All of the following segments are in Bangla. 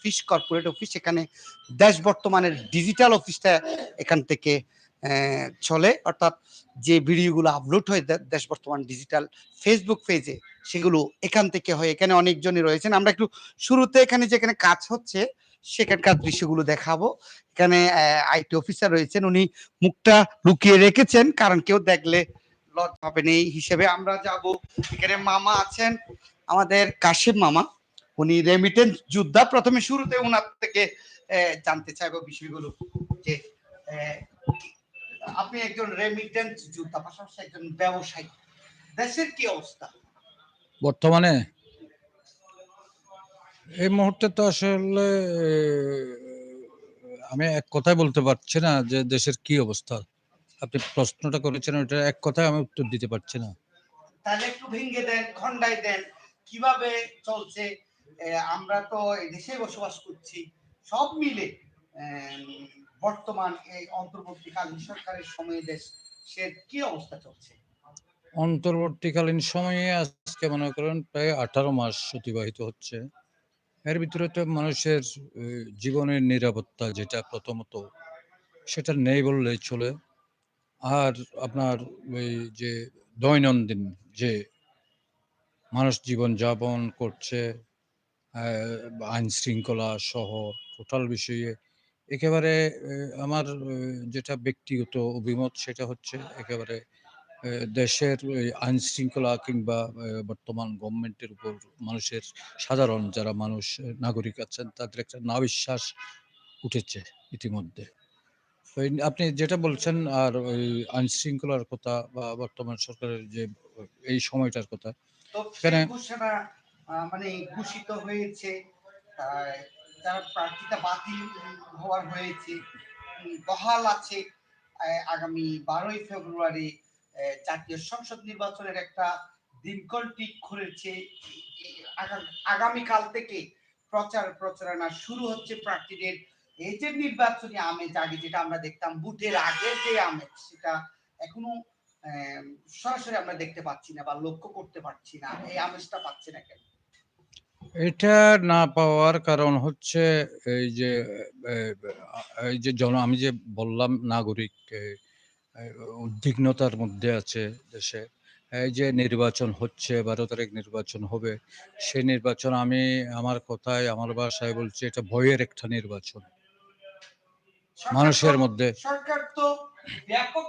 অফিস কর্পোরেট অফিস এখানে দেশ বর্তমানের ডিজিটাল অফিসটা এখান থেকে চলে। অর্থাৎ যে ভিডিওগুলো আপলোড হয় দেশ বর্তমান ডিজিটাল ফেসবুক পেজে সেগুলো এখান থেকে হয়। এখানে অনেকজনই রয়েছেন। আমরা একটু শুরুতে এখানে যেখানে কাজ হচ্ছে, সেখানকার দৃশ্যগুলো দেখাবো। এখানে আইটি অফিসার রয়েছেন। উনি মুখটা লুকিয়ে রেখেছেন, কারণ কেউ দেখলে লজ্জা হবে এই হিসেবে আমরা যাব। এখানে মামা আছেন, আমাদের কাশিম মামা। উনি রেমিটেন্স যোদ্ধা প্রথমে শুরুতে ওনার থেকে জানতে চাইব বিষয়গুলো যে আপনি একজন রেমিটেন্স যোদ্ধা পাশাপাশি একজন ব্যবসায়ী দেশের কি অবস্থা? বর্তমানে? এই মুহূর্তে তো আসলে আমি এক কথায় বলতে পারছি না যে দেশের কি অবস্থা। আপনি প্রশ্নটা করেছেন ওটা এক কথায় আমি উত্তর দিতে পারছি না। তাহলে একটু ভেঙে দেন খন্ডাই দেন কীভাবে চলছে আমরা তো দেশে বসবাস করছি। সব মিলে বর্তমান এই অন্তর্বর্তীকালীন সরকারের সময়ে দেশ সে কি অবস্থা চলছে? অন্তর্বর্তীকালীন সময়ে আজকে মনে করেন প্রায় আঠারো মাস অতিবাহিত হচ্ছে। এর ভিতরে তো মানুষের জীবনের নিরাপত্তা যেটা প্রথমত, সেটা নেই বললেই চলে। আর আপনার ওই যে দৈনন্দিন যে মানুষ জীবন যাপন করছে আইন শৃঙ্খলা সহ টোটাল বিষয়ে একেবারে আমার যেটা ব্যক্তিগত অভিমত সেটা হচ্ছে একেবারে দেশের আইন শৃঙ্খলা কিংবা বর্তমান গভর্নমেন্টের উপর মানুষের সাধারণ যারা মানুষ নাগরিক আছেন তাদের একটা নাবিশ্বাস উঠেছে ইতিমধ্যে। আপনি যেটা বলছেন আর ওই আইন শৃঙ্খলার কথা বা বর্তমান সরকারের যে এই সময়টার কথা এখানে- আহ, মানে ঘোষিত হয়েছে যারা প্রার্থীতা বাতিল হওয়ার হয়েছে। বহাল আছে আগামী বারোই ফেব্রুয়ারি জাতীয় সংসদ নির্বাচনের একটা দিনক্ষণ ঠিক করেছে। আগামীকাল থেকে প্রচার প্রচারণা শুরু হচ্ছে প্রার্থীদের। এই যে নির্বাচনী আমেজ আগে যেটা আমরা দেখতাম বুথের আগের যে আমেজ, সেটা এখনও সরাসরি আমরা দেখতে পাচ্ছি না বা লক্ষ্য করতে পারছি না। এই আমেজটা পাচ্ছি না কেন? এটা না পাওয়ার কারণ হচ্ছে এই যে এই যে জন আমি যে বললাম নাগরিক উদ্বিগ্নতার মধ্যে আছে দেশে এই যে নির্বাচন হচ্ছে বারো তারিখ নির্বাচন হবে সেই নির্বাচন আমি আমার কথায় আমার ভাষায় বলছি এটা ভয়ের একটা নির্বাচন। মানুষের মধ্যে। সরকার তো ব্যাপক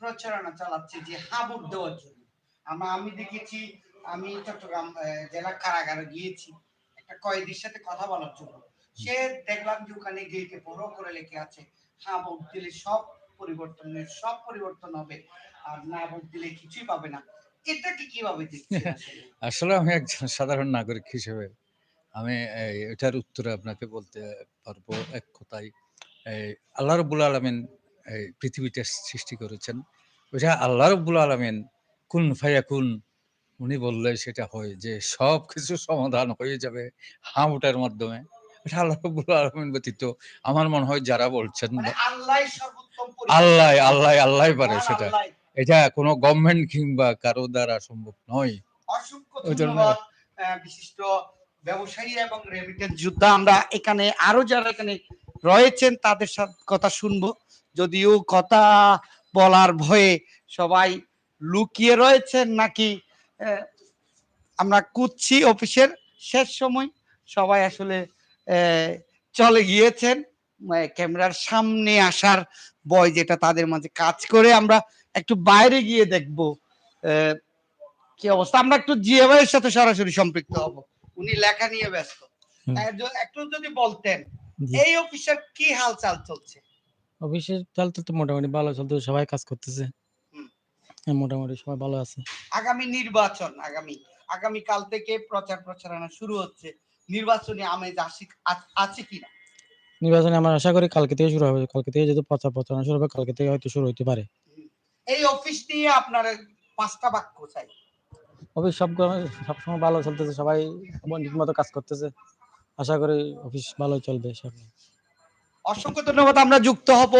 প্রচারণা চালাচ্ছে যে হাবুট দেওয়ার জন্য। আমরা আমি দেখেছি আমি চট্টগ্রাম জেলা কারাগারে গিয়েছি। একটা কয়েদির সাথে কথা বলার জন্য। সে দেখলাম যে ওখানে গেটে বড় করে লেখে আছে হ্যাঁ ভোট দিলে সব পরিবর্তনের সব পরিবর্তন হবে। আর না ভোট দিলে কিছুই পাবে না। এটাকে কীভাবে আসলে? আমি একজন সাধারণ নাগরিক হিসেবে আমি এটার উত্তরে আপনাকে বলতে পারব এক কথায় এই, আল্লাহ রব্বুল আলমিন পৃথিবীটা সৃষ্টি করেছেন। ওইটা আল্লাহ রব্বুল আলমিন কুন ফায়াকুন উনি বললে সেটা হয় যে সব কিছু সমাধান হয়ে যাবে হামুটার মাধ্যমে। আল্লাহ রব্বুল আলমিন ব্যতীত আমার মনে হয় যারা বলছেন মানে আল্লাহ আল্লাহ আল্লাহ পারে সেটা। এটা কোনো গভর্নমেন্ট কিংবা কারও দ্বারা সম্ভব নয়। বিশিষ্ট ব্যবসায়ী এবং রেমিটেন্স যোদ্ধা। আমরা এখানে আরও যারা এখানে রয়েছেন তাদের সাথে কথা শুনব। যদিও কথা বলার ভয়ে সবাই লুকিয়ে রয়েছেন নাকি আমরা কুচ্ছি অফিসের শেষ সময় সবাই আসলে চলে গিয়েছেন। ক্যামেরার সামনে আসার ভয় যেটা তাদের মাঝে কাজ করে আমরা একটু বাইরে গিয়ে দেখব। কি অবস্থা? আমরা একটু জিএ ভাইয়ের সাথে সরাসরি সম্পৃক্ত হব। উনি লেখা নিয়ে ব্যস্ত। একটু যদি বলতেন। এই অফিসের কি হালচাল চলছে? অফিসের চাল তো মোটামুটি ভালো চলতে সবাই কাজ করতেছে। হ্যাঁ, মোটামুটি সবাই ভালো আছে। আগামী নির্বাচন আগামী আগামী কাল থেকে প্রচার প্রচারণা শুরু হচ্ছে। নির্বাচনী আমেজ আছে কিনা? নির্বাচনে আমরা আশা করি কালকে থেকে শুরু হবে। কালকে থেকে যদি প্রচার প্রচারণা শুরু হবে কালকে থেকে হয়তো শুরু হতে পারে। এই অফিস নিয়ে আপনার পাঁচটা বাক্য চাই। অফিস সব সবসময় ভালো চলতেছে সবাই ঠিক মতো কাজ করতেছে। আশা করি অফিস ভালো চলবে সব অসংখ্য ধন্যবাদ, আমরা যুক্ত হব।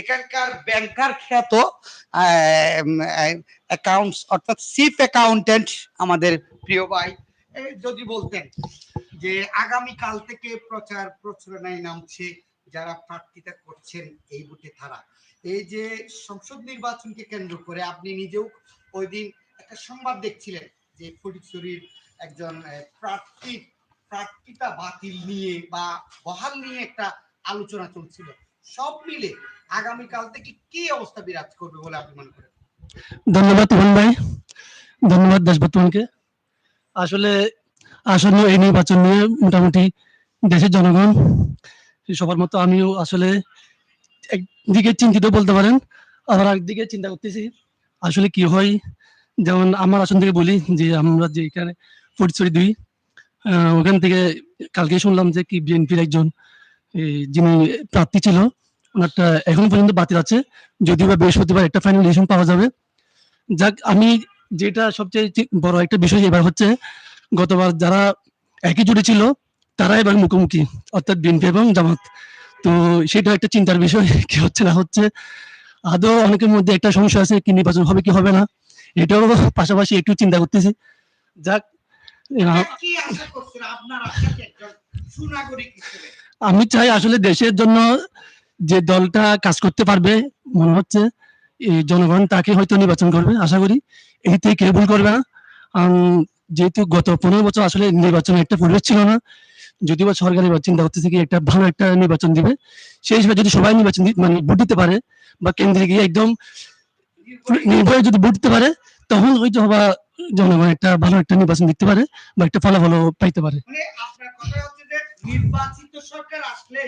এখানকার ব্যাংকার খ্যাত অ্যাকাউন্টস অর্থাৎ চিফ অ্যাকাউন্টেন্ট আমাদের প্রিয় ভাই। যদি বলতেন যে আগামী কাল থেকে প্রচার প্রচারণায় নামছে যারা প্রার্থিতা করছেন এই বুটে তারা। এই যে সংসদ নির্বাচনকে কেন্দ্র করে আপনি নিজেও ওই দিন একটা সংবাদ দেখছিলেন যে ফটিকছড়ির একজন প্রার্থী, প্রার্থিতা বাতিল নিয়ে বা বহাল নিয়ে একটা আলোচনা চলছিল। সব মিলে আগামী কাল থেকে কি অবস্থা বিরাজ করবে বলে আপনি মনে করেন? ধন্যবাদ ইমন ভাই। ধন্যবাদ দেশ বর্তমানকে আসলে আসন্ন এই নির্বাচন নিয়ে মোটামুটি দেশের জনগণ, সবার মতো আমিও আসলে একদিকে চিন্তিত বলতে পারেন, আবার একদিকে চিন্তা করতেছি আসলে কি হয়। যেমন আমার আসন থেকে বলি যে আমরা যে এখানে ফটিকছড়ি দুই ওখান থেকে কালকে শুনলাম যে কি বিএনপির একজন যিনি প্রার্থী ছিল, ওনারটা এখন পর্যন্ত বাতিল আছে। যদিও বা বৃহস্পতিবার একটা ফাইনাল ডিসিশন পাওয়া যাবে। যাক, আমি যেটা সবচেয়ে বড় একটা বিষয় এবার হচ্ছে, গতবার যারা একই জুড়ে ছিল তারা এবার মুখোমুখি, অর্থাৎ বিএনপি এবং জামাত। তো সেটা একটা চিন্তার বিষয়, কি হচ্ছে না হচ্ছে। আদৌ অনেকের মধ্যে একটা সমস্যা আছে, কি নির্বাচন হবে, কি হবে না, এটাও পাশাপাশি একটু চিন্তা করতেছি। যাক আমি চাই আসলে দেশের জন্য যে দলটা কাজ করতে পারবে, মনে হচ্ছে জনগণ তাকে হয়তো নির্বাচন করবে, আশা করি। এতে কেউ ভুল করবে না। যেহেতু গত পনেরো বছর আসলে নির্বাচনের একটা পরিবেশ ছিল না, যদিও বা সরকার এবার চিন্তা করতেছে কি একটা ভালো একটা নির্বাচন দিবে, সেই হিসেবে যদি সবাই নির্বাচন মানে ভোট দিতে পারে বা কেন্দ্রে গিয়ে একদম নির্ভয়ে যদি ভোট দিতে পারে, তখন হয়তো বা জনগণ একটা ভালো একটা নির্বাচন দিতে পারে বা একটা ফলাফল পাইতে পারে। নির্বাচিত সরকার আসলে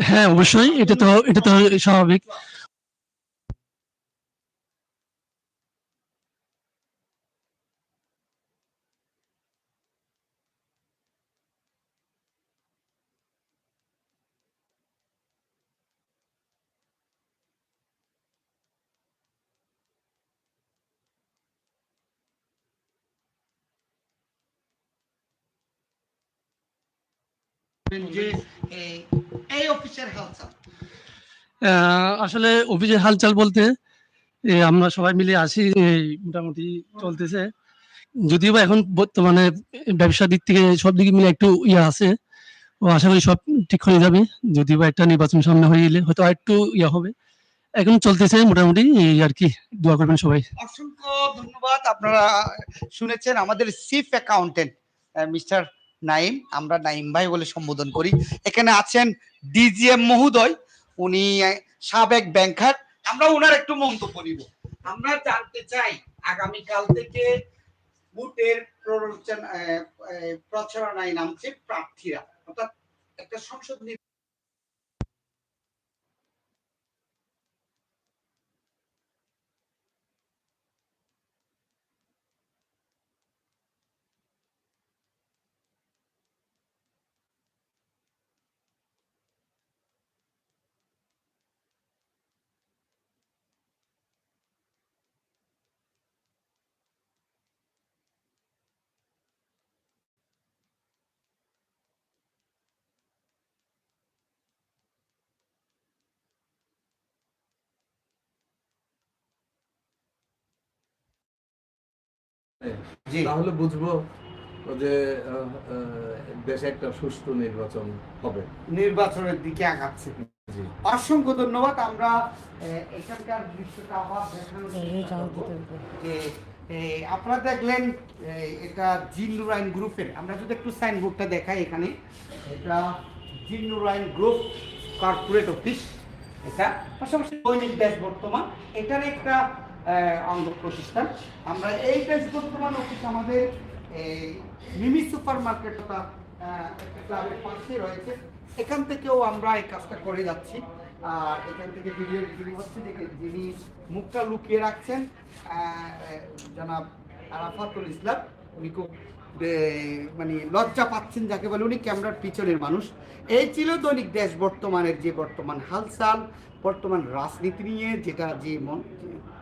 হ্যাঁ অবশ্যই। এটা তো এটা তো স্বাভাবিক। আসলে অফিসের হালচাল বলতে আমরা সবাই মিলে আসি মোটামুটি চলতেছে। যদিও বা এখন বর্তমানে ব্যবসা দিক থেকে সব দিকে মিলে একটু ইয়ে আছে ও আশা করি সব ঠিক হয়ে যাবে। যদিও বা একটা নির্বাচন সামনে হয়ে গেলে হয়তো আরেকটু ইয়ে হবে। এখন চলতেছে মোটামুটি এই আর কি দোয়া করবেন সবাই। অসংখ্য ধন্যবাদ আপনারা শুনেছেন আমাদের চিফ অ্যাকাউন্টেন্ট মিস্টার নাইম, আমরা নাইম ভাই বলে সম্বোধন করি। এখানে আছেন ডিজিএম মহোদয়, উনি সাবেক ব্যাংকার। আমরা উনার একটু মন্তব্য নিব। আমরা জানতে চাই, আগামীকাল থেকে ভোটের প্ররোচনা প্রচারণায় নামছে প্রার্থীরা। অর্থাৎ একটা সংসদ তাহলে বুঝব যে দেশে একটা সুষ্ঠু নির্বাচন হবে। নির্বাচনের দিকে আগাচ্ছে। অসংখ্য ধন্যবাদ। আমরা এখানকার দৃশ্যটা আবার দেখানোর যে আপনারা দেখলেন এটা জিন্নুরাইন গ্রুপের। আমরা যদি একটু সাইনবোর্ডটা দেখাই এখানে। এটা জিন্নুরাইন গ্রুপ কর্পোরেট অফিস। এটা পাশাপাশি দৈনিক দেশ বর্তমান এটার একটা অঙ্গ প্রতিষ্ঠান আমরা এই কাজ বর্তমান অফিস আমাদের, এই মিমি সুপার মার্কেটটা তথা ক্লাবের পাশে রয়েছে। এখান থেকেও আমরা এই কাজটা করে যাচ্ছি। আর এখান থেকে ভিডিও রিভিউ হচ্ছে যে যিনি মুখটা লুকিয়ে রাখছেন জানাব আরাফাতুল ইসলাম, উনি খুব মানে লজ্জা পাচ্ছেন যাকে বলে উনি ক্যামেরার পিছনের মানুষ। এই ছিল দৈনিক দেশ বর্তমানের যে বর্তমান হালচাল, বর্তমান রাজনীতি নিয়ে যেটা যে মন,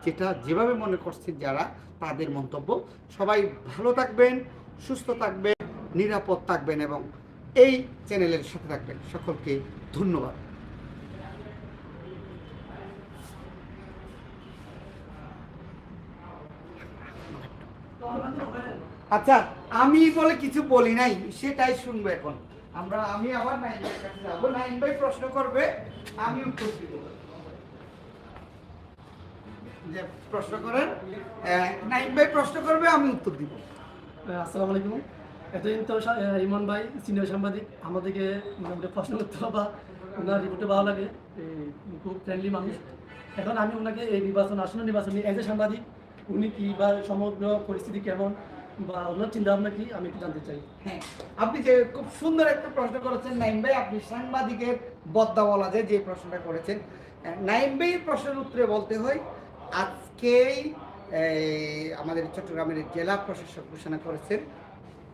যেটা যেভাবে মনে করছেন যারা, তাদের মন্তব্য। সবাই ভালো থাকবেন, সুস্থ থাকবেন, নিরাপদ থাকবেন এবং এই চ্যানেলের সাথে থাকবেন। সকলকে ধন্যবাদ। আচ্ছা আমি বলে কিছু বলি নাই, সেটাই শুনব এখন। আমরা, আমি আবার নাইন ভাইয়ের কাছে যাব। নাইন ভাই প্রশ্ন করবে, আমি উত্তর দিব। যে প্রশ্ন করেন নাইন ভাই প্রশ্ন করবে, আমি উত্তর দিব। আসসালামু আলাইকুম। এতদিন তো ইমন ভাই, সিনিয়র সাংবাদিক, আমাদেরকে মোটামুটি প্রশ্ন করতে বা ওনার রিপোর্টে ভালো লাগে। খুব ফ্রেন্ডলি মানুষ। এখন আমি ওনাকে এই নির্বাচন, আসন্ন নির্বাচনী এজ এ সাংবাদিক, উনি কি বা সমগ্র পরিস্থিতি কেমন? বা ওনার চিন্তা ভাবনা কি? আমি একটু জানতে চাই। হ্যাঁ। আপনি যে খুব সুন্দর একটা প্রশ্ন করেছেন, নাইম ভাই, আপনি সাংবাদিকের বদ্দা বলা যায় যে প্রশ্নটা করেছেন নাইম ভাইয়ের প্রশ্নের উত্তরে বলতে হয়, আজকেই আমাদের চট্টগ্রামের জেলা প্রশাসক ঘোষণা করেছেন,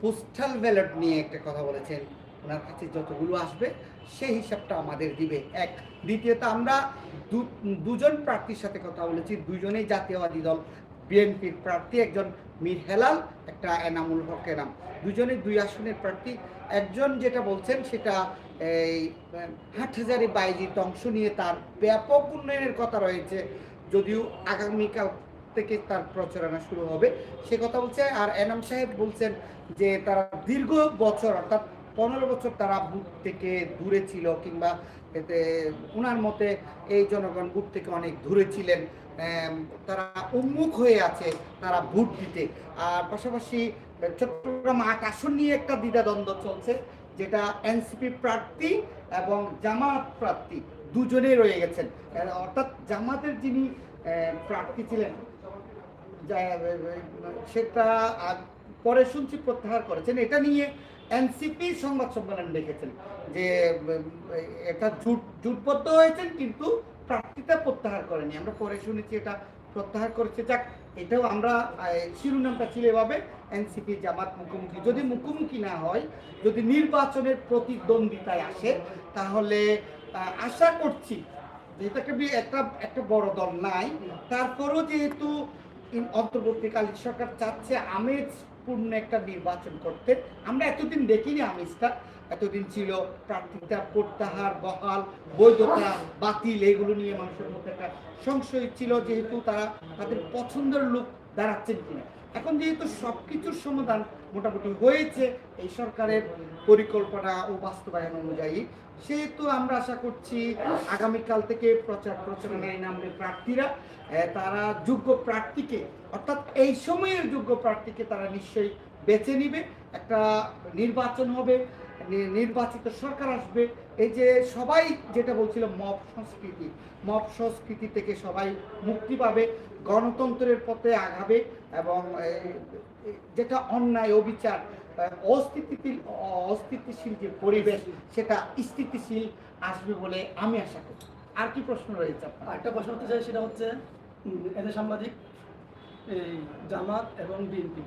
পোস্টাল ব্যালট নিয়ে একটা কথা বলেছেন। ওনার কাছে যতগুলো আসবে, সেই হিসাবটা আমাদের দিবে। এক। দ্বিতীয়ত, আমরা দুজন প্রার্থীর সাথে কথা বলেছি, দুজনেই জাতীয়বাদী দল। বিএনপির প্রার্থী একজন মীর হেলাল, একটা এনামুল হক এনাম দুজনেই দুই আসনের প্রার্থী। একজন যেটা বলছেন, সেটা এই হাটহাজারি বাইজিত অংশ নিয়ে তার ব্যাপক উন্নয়নের কথা রয়েছে। যদিও আগামীকাল থেকে তার প্রচারণা শুরু হবে। সে কথা বলছে, আর এনাম সাহেব বলছেন যে, তারা দীর্ঘ বছর, অর্থাৎ পনেরো বছর তারা বুথ থেকে দূরে ছিল কিংবা এতে ওনার মতে এই জনগণ বুথ থেকে অনেক দূরে ছিলেন। তারা উন্মুখ হয়ে আছে তারা ভোট দিতে। আর পাশাপাশি চট্টগ্রাম আট আসন নিয়ে একটা দ্বিধাদ্বন্দ্ব চলছে, যেটা এনসিপি প্রার্থী এবং জামাত প্রার্থী দুজনেই রয়ে গেছেন। অর্থাৎ জামাতের যিনি প্রার্থী ছিলেন সেটা পরে শুনছি প্রত্যাহার করেছেন। এটা নিয়ে এনসিপি সংবাদ সম্মেলন ডেকেছেন যে, এটা জুট, জুটবদ্ধ হয়েছেন কিন্তু প্রার্থীতা প্রত্যাহার করেনি। আমরা পরে শুনেছি এটা প্রত্যাহার করেছে। যাক, এটাও আমরা শিরোনামটা ছিল এভাবে, এনসিপি জামাত মুখোমুখি। যদি মুখোমুখি না হয়, যদি নির্বাচনের প্রতিদ্বন্দ্বিতায় আসে, তাহলে আশা করছি, যেহেতু একটা একটা বড় দল নাই, তারপরও যেহেতু অন্তর্বর্তীকালীন সরকার চাচ্ছে আমেজপূর্ণ একটা নির্বাচন করতে আমরা এতদিন দেখিনি আমেজটা এতদিন ছিল প্রার্থিতা, প্রত্যাহার, বহাল, বৈধতা, বাতিল এগুলো নিয়ে মানুষের মধ্যে একটা সংশয় ছিল যেহেতু তারা তাদের পছন্দের লোক দাঁড়াচ্ছেন কিনা। এখন যেহেতু সবকিছুর সমাধান মোটামুটি হয়েছে, এই সরকারের পরিকল্পনা ও বাস্তবায়ন অনুযায়ী সেহেতু আমরা আশা করছি আগামীকাল থেকে প্রচার প্রচারণায় নামবে প্রার্থীরা। তারা যোগ্য প্রার্থীকে, অর্থাৎ এই সময়ের যোগ্য প্রার্থীকে তারা নিশ্চয়ই বেছে নিবে। একটা নির্বাচন হবে নির্বাচিত সরকার আসবে। এই যে সবাই যেটা বলছিল মব সংস্কৃতি মব সংস্কৃতি থেকে সবাই মুক্তি পাবে, গণতন্ত্রের পথে আগাবে এবং যেটা অন্যায়, অবিচার অস্থিতিশীল অস্থিতিশীল যে পরিবেশ সেটা স্থিতিশীল আসবে বলে আমি আশা করি। আর কি প্রশ্ন রয়েছে আপনার? আরেকটা প্রশ্ন করতে চাই সেটা হচ্ছে এজ এ সাংবাদিক এই জামাত এবং বিএনপি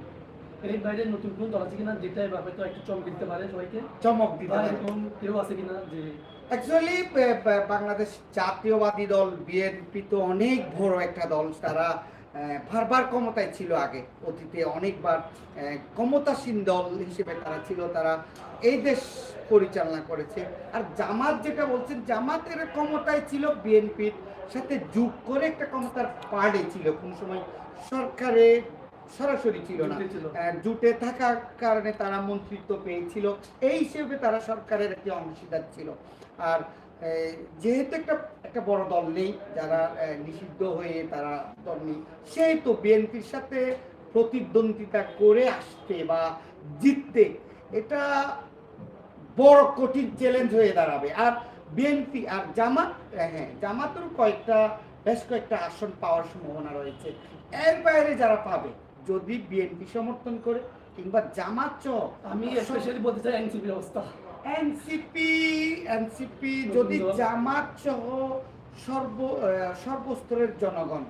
এর বাইরে নতুন কোন দল আছে কিনা যেটা তো একটু চমক দিতে পারে সবাইকে? চমক দিতে পারে। এরকম কেউ আছে কিনা যে অ্যাকচুয়ালি বাংলাদেশ জাতীয়বাদী দল বিএনপি তো অনেক বড় একটা দল। তারা আহ, বারবার ক্ষমতায় ছিল আগে। অতীতে অনেকবার ক্ষমতাসীন দল হিসেবে তারা ছিল তারা এই দেশ পরিচালনা করেছে। আর জামাত যেটা বলছেন জামাতের ক্ষমতায় ছিল বিএনপির সাথে যোগ করে একটা ক্ষমতার পার্টে ছিল। কোন সময় সরকারে সরাসরি ছিল না। জুটে থাকার কারণে তারা মন্ত্রিত্ব পেয়েছিল। এই হিসেবে তারা সরকারের একটি অংশীদার ছিল। আর যেহেতু একটা একটা বড় দল নেই যারা নিষিদ্ধ হয়ে তারা দল নেই সেহেতু বিএনপির সাথে প্রতিদ্বন্দ্বিতা করে আসতে বা জিততে এটা বড় কঠিন চ্যালেঞ্জ হয়ে দাঁড়াবে। আর বিএনপি আর জামাত হ্যাঁ জামাতের কয়েকটা বেশ কয়েকটা আসন পাওয়ার সম্ভাবনা রয়েছে। এর বাইরে যারা পাবে যদি বিএনপি সমর্থন করে কিংবা জামাত আমি স্পেশালি বলতে চাই এনসিপির অবস্থা। এনসিপি এনসিপি যদি। জামাত সহ সর্ব সর্বস্তরের জনগণ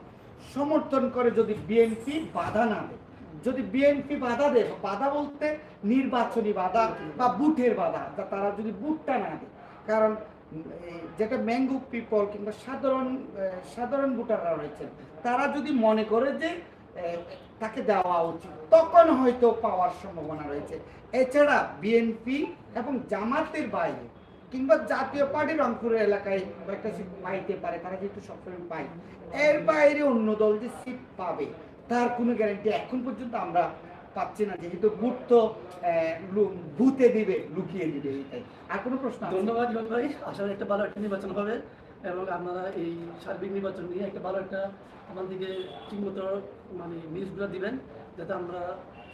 সমর্থন করে যদি বিএনপি বাধা না দেয় যদি বিএনপি বাধা দেয় বাধা বলতে নির্বাচনী বাধা বা বুথের বাধা তারা যদি বুথটা না দেয় কারণ যেটা ম্যাঙ্গো পিপল কিংবা সাধারণ সাধারণ ভোটাররা রয়েছেন তারা যদি মনে করে যে তাকে দেওয়া উচিত। তখন হয়তো পাওয়ার সম্ভাবনা রয়েছে। এছাড়া বিএনপি এবং জামাতের বাইরে কিংবা জাতীয় পার্টির রংপুরের এলাকায় একটা সিট পাইতে পারে, তারা যেহেতু সবসময় পায়। এর বাইরে অন্য দল যে সিট পাবে, তার কোনো গ্যারান্টি এখন পর্যন্ত আমরা পাচ্ছি না। যেহেতু ভূত তো ভূতে দিবে, লুকিয়ে দিবে এইটাই আর কোনো প্রশ্ন ধন্যবাদ ভাই। করি একটা ভালো একটা নির্বাচন হবে। এবং আপনারা এই সার্বিক নির্বাচন নিয়ে একটা ভালো একটা আমাদেরকে ঠিকমতো মানে নিউজগুলো দিবেন, যাতে আমরা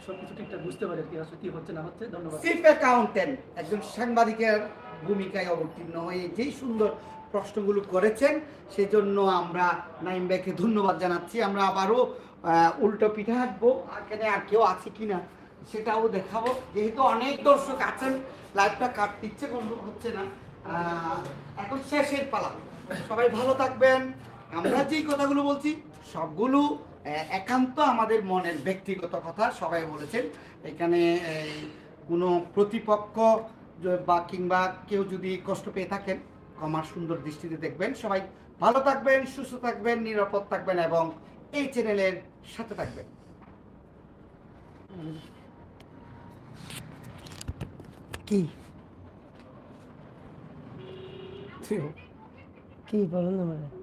সব কিছু ঠিকঠাক বুঝতে পারি কি, আসলে কি হচ্ছে, না হচ্ছে। ধন্যবাদ। অ্যাকাউন্টেন্ট একজন সাংবাদিকের ভূমিকায় অবতীর্ণ হয়ে যেই সুন্দর প্রশ্নগুলো করেছেন, সেজন্য আমরা নাইম ভাইকে ধন্যবাদ জানাচ্ছি। আমরা আবারও উল্টো পিঠে হাঁটবো, এখানে আর কেউ আছে কি না সেটাও দেখাবো। যেহেতু অনেক দর্শক আছেন লাইভটা কাটতে ইচ্ছে করল হচ্ছে না। এখন শেষের পালা। সবাই ভালো থাকবেন। আমরা যেই কথাগুলো বলছি সবগুলো একান্ত আমাদের মনের ব্যক্তিগত কথা সবাই বলেছেন। এখানে কোনো প্রতিপক্ষ বা কিংবা কেউ যদি কষ্ট পেয়ে থাকেন আমার সুন্দর দৃষ্টিতে দেখবেন। সবাই ভালো থাকবেন সুস্থ থাকবেন নিরাপদ থাকবেন এবং এই চ্যানেলের সাথে থাকবেন। কি? কি বলেন না মানে